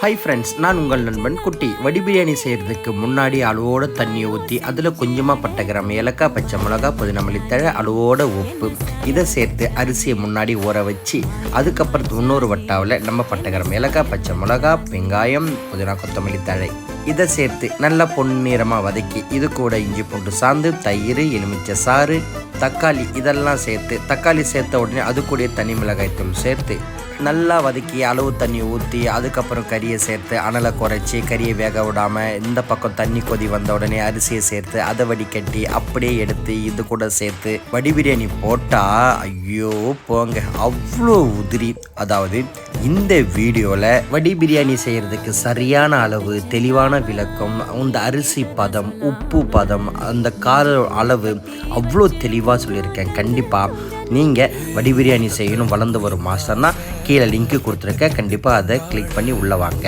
Hi friends நான் உங்கள் நண்பன் குட்டி. வடி பிரியாணி செய்கிறதுக்கு முன்னாடி அளவோட தண்ணியை ஊற்றி அதில் கொஞ்சமாக பட்டை கிராம் ஏலக்காய் பச்சை மிளகா புதினா மல்லித்தழை அளவோட உப்பு. இதை சேர்த்து அரிசியை முன்னாடி ஊற வச்சு அதுக்கப்புறம் இன்னொரு வட்டாவில் நம்ம பட்டை கிராம் ஏலக்காய் பச்சை மிளகா வெங்காயம் புதினா கொத்தமல்லி தழை. இதை சேர்த்து நல்லா பொன்னிறமாக வதக்கி இது கூட இஞ்சி பூண்டு சாந்து தயிர் எலுமிச்சை சாறு தக்காளி இதெல்லாம் சேர்த்து தக்காளி சேர்த்த உடனே அது கூட தனி மிளகாய் தூள் சேர்த்து நல்லா வதக்கி அளவு தண்ணி ஊற்றி அதுக்கப்புறம் கறியை சேர்த்து அனலை குறைச்சி கறியை வேக விடாமல் இந்த பக்கம் தண்ணி கொதி வந்த உடனே அரிசியை சேர்த்து அதை வடிகட்டி அப்படியே எடுத்து இது கூட சேர்த்து வடி பிரியாணி போட்டால் ஐயோ போங்க. அவ்வளோ உதிரி. அதாவது இந்த வீடியோவில் வடி பிரியாணி செய்கிறதுக்கு சரியான அளவு தெளிவான விளக்கம் அந்த அரிசி பதம் உப்பு பதம் அந்த கார அளவு அவ்வளோ தெளிவாக சொல்லியிருக்கேன். கண்டிப்பாக நீங்கள் வடி பிரியாணி செய்யணும் வளர்ந்து வரும் மாஸ்டர்னா கீழே லிங்க்கு கொடுத்துருக்கேன். கண்டிப்பாக அதை கிளிக் பண்ணி உள்ளே வாங்க.